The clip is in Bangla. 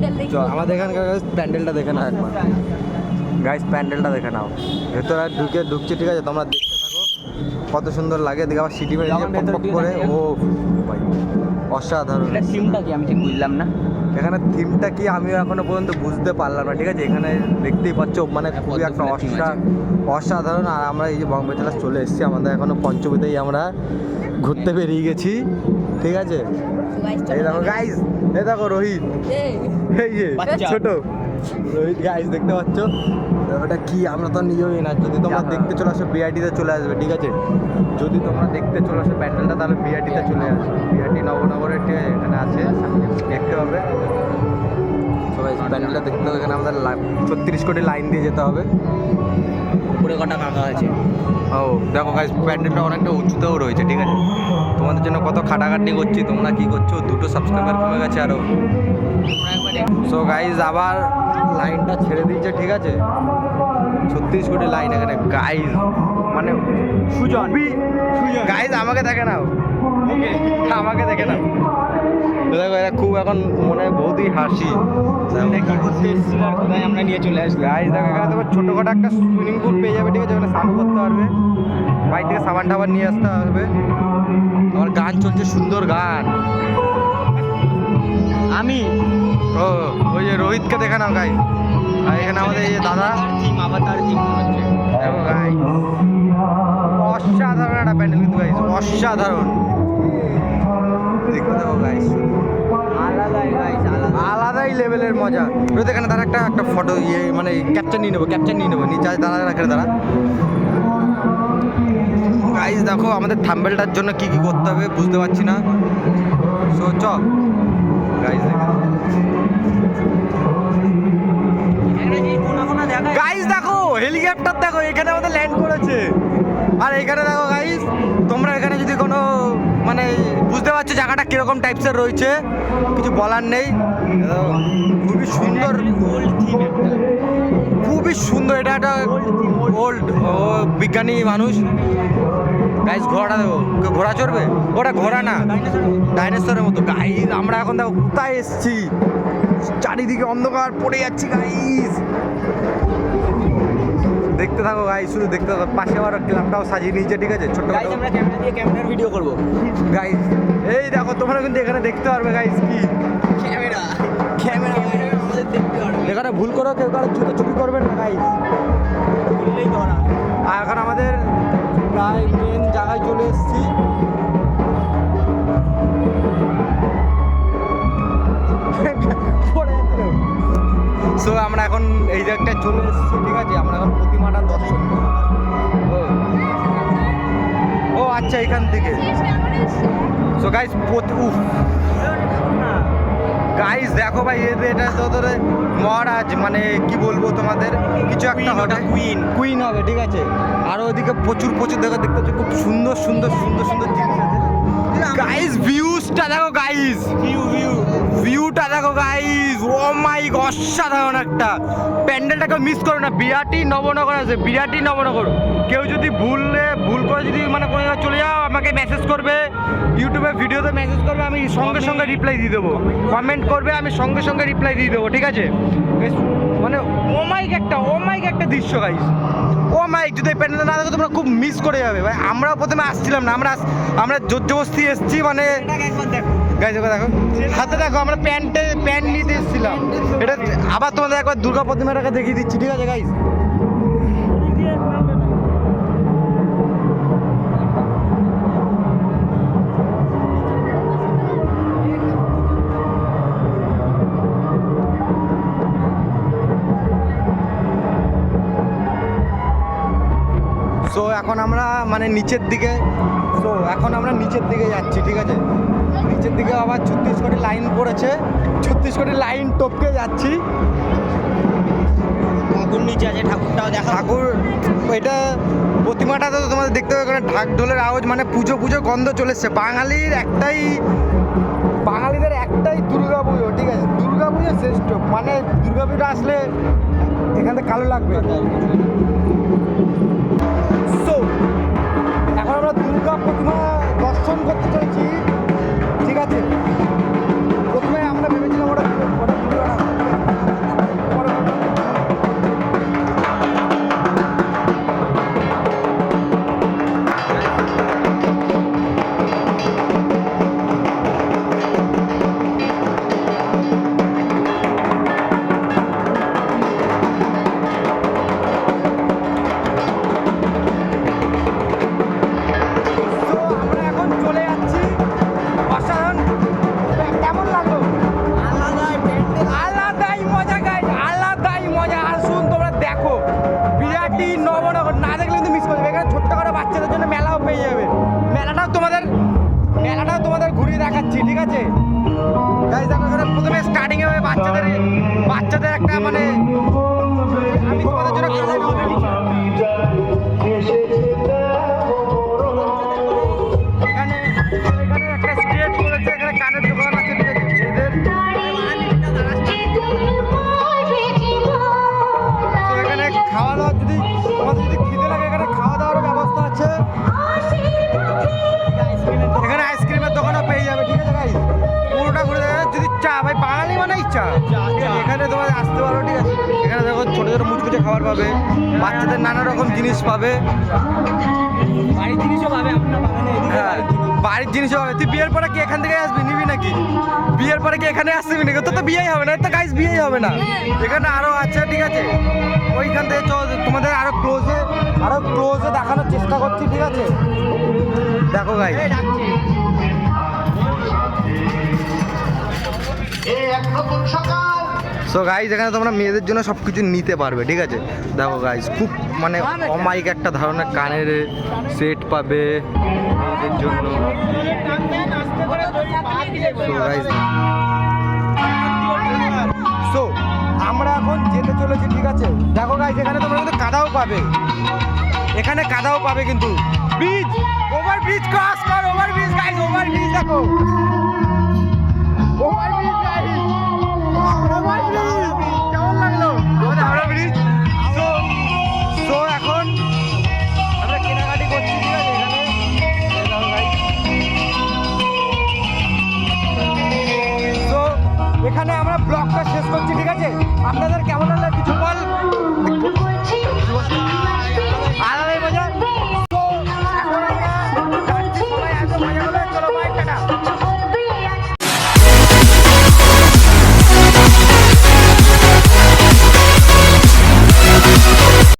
প্যান্ডেল দেখি। আমাদের এখানকার প্যান্ডেলটা দেখে নাও একবার। গাইস প্যান্ডেলটা দেখে নাও। ভেতরে ঢুকে ঢুকছে ঠিক আছে? তোমরা দেখতে থাকো। কত সুন্দর লাগে। দেখে আবার সিটি মেরে করে। ও ভাই। অসাধারণ। এটা সিমটা কি? আমি ঠিক বুঝলাম না। এখানে থিমটা কি আমিও এখনও পর্যন্ত বুঝতে পারলাম না ঠিক আছে? এখানে দেখতেই পাচ্ছ মানে খুবই একটা অসা অসাধারণ। আর আমরা এই যে বম্বে জেলা চলে এসেছি আমাদের এখনও পঞ্চমীতেই আমরা ঘুরতে বেরিয়ে গেছি ঠিক আছে? এই দেখো গাইস এই দেখো রোহিত। এই যে। ছোট। রোহিত গাইস দেখতে পাচ্ছ? ওটা কি? আমরা তো নিজেই না। যদি তোমরা দেখতে চলে আসো বিআইটিতে চলে আসবে ঠিক আছে? যদি তোমরা দেখতে চলে আসো প্যান্ডেলটা তাহলে বিআইটিতে চলে আসবে। বিআইটি নবনগরের ঠিক আছে এখানে আছে দেখতে পাবে সবাই প্যান্ডেলটা দেখতে হবে এখানে আমাদের ছত্রিশ কোটি লাইন দিয়ে যেতে হবে। উপরে কটা কাকা আছে। ও দেখো গাইস প্যান্ডেলটা অনেকটা উঁচুতেও রয়েছে ঠিক আছে? তোমাদের জন্য কত খাটাখাটনি করছি তোমরা কি করছ? দুটো সাবস্ক্রাইবার কমে গেছে আরও সো গাইজ আবার লাইনটা ছেড়ে দিয়েছে ঠিক আছে? ছত্রিশ কোটি লাইন এখানে। গাইজ মানে সুজন। গাইজ আমাকে দেখে নাও। আমাকে দেখে নাও। দেখো খুব এখন মনে হয় বহুতই হাসি। কোথায় আমরা নিয়ে চলে আসলাম? গাইজ দেখো এখানে তোমার ছোটোখাটো একটা সুইমিং পুল পেয়ে যাবে ঠিক আছে? ওখানে স্নান করতে পারবে। বাড়ি থেকে সাবান টাবান নিয়ে আসতে হবে আমার গান চলছে সুন্দর গান। আমি? ও ওই যে রোহিতকে দেখে নাও গাই আর এখানে আমাদের এই যে দাদা। দেখো গাই অসাধারণ একটা প্যান্ডেল কিন্তু গাইস অসাধারণ। দেখতে দেখো গাইস আলাদাই লেভেলের মজা। রোহিত এখানে তারা একটা একটা ফটো ইয়ে মানে ক্যাপচার নিয়ে নেব ক্যাপচার নিয়ে নেব। নিচে দাঁড়া রাখে দাঁড়া গাইস দেখো আমাদের থাম্বেলটার জন্য কি কি করতে হবে বুঝতে পারছি না। সো চ গাইস দেখো হেলিকপ্টার দেখো, এখানে আমাদের ল্যান্ড করেছে আর এখানে দেখো গাইস তোমরা এখানে যদি কোনো মানে বুঝতে পারছ জায়গাটা কীরকম টাইপসের রয়েছে, কিছু বলার নেই। খুবই সুন্দর খুবই সুন্দর, এটা একটা ওল্ড বিজ্ঞানী মানুষ। গাইস দেখো, কেউ ঘোড়া চড়বে? ওটা ঘোড়া না ডাইনোসরের মতো। গাইস আমরা এখন দেখো, কোথায় এসছি? চারিদিকে অন্ধকার, পড়ে যাচ্ছি গাইস দেখতে থাকো গাই শুধু দেখতে থাকো পাশে আবার ক্লাবটাও সাজিয়ে নিয়েছে ঠিক আছে? ছোট্ট গাইজ আমরা ক্যামেরা দিয়ে ক্যামেরার ভিডিও করব। গাইস এই দেখো তোমরা কিন্তু এখানে দেখতে পারবে গাইস কি? ক্যামেরা ক্যামেরা আমাদের দেখতে পারবে। এখানে ভুল করো কেউ কারও জুতো চুপি করবেন না গাইজ ভুললেই ধরা আর এখন আমাদের প্রায় মেন জায়গায় চলে এসেছি। সো আমরা এখন এই জায়গাটায় চলে এসেছি ঠিক আছে? আমরা এখন প্রতিমাটা দর্শন। ও আচ্ছা এখান থেকে। সো গাইস উফ। গাইস দেখো ভাই এদের এটা তো ধরে মহারাজ মানে কি বলব তোমাদের? কিছু একটা হবে। কুইন কুইন হবে ঠিক আছে? আর ওইদিকে প্রচুর প্রচুর দেখো দেখতে পাচ্ছ খুব সুন্দর সুন্দর সুন্দর সুন্দর জিনিস আছে। গাইস ভিউজটা দেখো গাইস ভিউ ভিউ ভিউটা দেখো গাইস ও মাই অসাধারণ একটা প্যান্ডেলটাকে মিস করো না। বিরাটি নবনগর আছে বিরাটি নবনগর। কেউ যদি ভুললে ভুল করে যদি মানে কোনো জায়গায় চলে যাও, আমাকে মেসেজ করবে ইউটিউবে ভিডিওতে মেসেজ করবে, আমি সঙ্গে সঙ্গে রিপ্লাই দিয়ে দেবো। কমেন্ট করবে, আমি সঙ্গে সঙ্গে রিপ্লাই দিয়ে দেবো, ঠিক আছে? মানে ও মাইক একটা, ও মাইক একটা দৃশ্য গাইস ও মাইক যদি প্যান্ডেলটা না দেখো, তোমরা খুব মিস করে যাবে। ভাই, আমরাও প্রথমে আসছিলাম না, আমরা আমরা জোর জবস্তি এসেছি মানে একবার দেখো। গাইজ ওকে দেখো, হাতে দেখো আমরা প্যান্টে, প্যান্ট নিতে এসেছিলাম। এটা আবার তোমাদের একবার দুর্গা প্রতিমাটাকে দেখিয়ে দিচ্ছি, ঠিক আছে গাইজ? সো এখন আমরা মানে নিচের দিকে সো এখন আমরা নিচের দিকে যাচ্ছি, ঠিক আছে? নিচের দিকে আবার ছত্রিশ কোটি লাইন পড়েছে। ছত্রিশ কোটি লাইন টপকে যাচ্ছি। ঠাকুর নিচে আছে ঠাকুরটাও দেখা ঠাকুর এটা প্রতিমাটা তো তোমাদের দেখতে হবে এখানে ঢাক ঢোলের আওয়াজ মানে পুজো পুজো গন্ধ চলে এসছে। বাঙালির একটাই বাঙালিদের একটাই দুর্গা পুজো ঠিক আছে? দুর্গা পুজো শ্রেষ্ঠ মানে দুর্গা পুজো আসলে এখান থেকে কালো লাগবে। সো এখন আমরা দুর্গা প্রতিমা দর্শন করতে চলেছি। ঠিক আছে। খাওয়া দাওয়া যদি তোমাদের এখানে খাওয়া দাওয়ার ব্যবস্থা আছে এখানে আইসক্রিমের দোকানও পেয়ে যাবে ঠিক আছে পুরোটা যদি চা ভাই বাঙালি মানেই চা এখানে তোমার আসতে পারো, ঠিক আছে? ছোটো ছোটো মুচকুচে খাবার পাবে বাচ্চাদের নানা রকম জিনিস পাবে। বাড়ির জিনিসও পাবে আপনার বাগানে। এদিকে হ্যাঁ বাড়ির হবে তুই বিয়ের পরে কি এখান থেকে আসবি নিবি নাকি? বিয়ের পরে কি এখানে আসবি নাকি? তোর তো বিয়েই হবে না তো গাইস বিয়েই হবে না। এখানে আরও আছে ঠিক আছে? ওইখান থেকে চল তোমাদের আরও ক্লোজে আরও ক্লোজে দেখানোর চেষ্টা করছি ঠিক আছে? দেখো গাইস সো গাইজ এখানে তোমরা মেয়েদের জন্য সব কিছু নিতে পারবে, ঠিক আছে? দেখো গাইজ খুব মানে অমাইক একটা ধরনের কানের সেট পাবে মেয়েদের জন্য। সো গাইজ আমরা এখন যেতে চলেছি, ঠিক আছে? দেখো গাইজ এখানে তোমরা কিন্তু কাদাও পাবে। এখানে কাদাও পাবে কিন্তু। ব্রিজ ওভার ব্রিজ ক্রস কর over bridge guys over bridge দেখো। Arabayla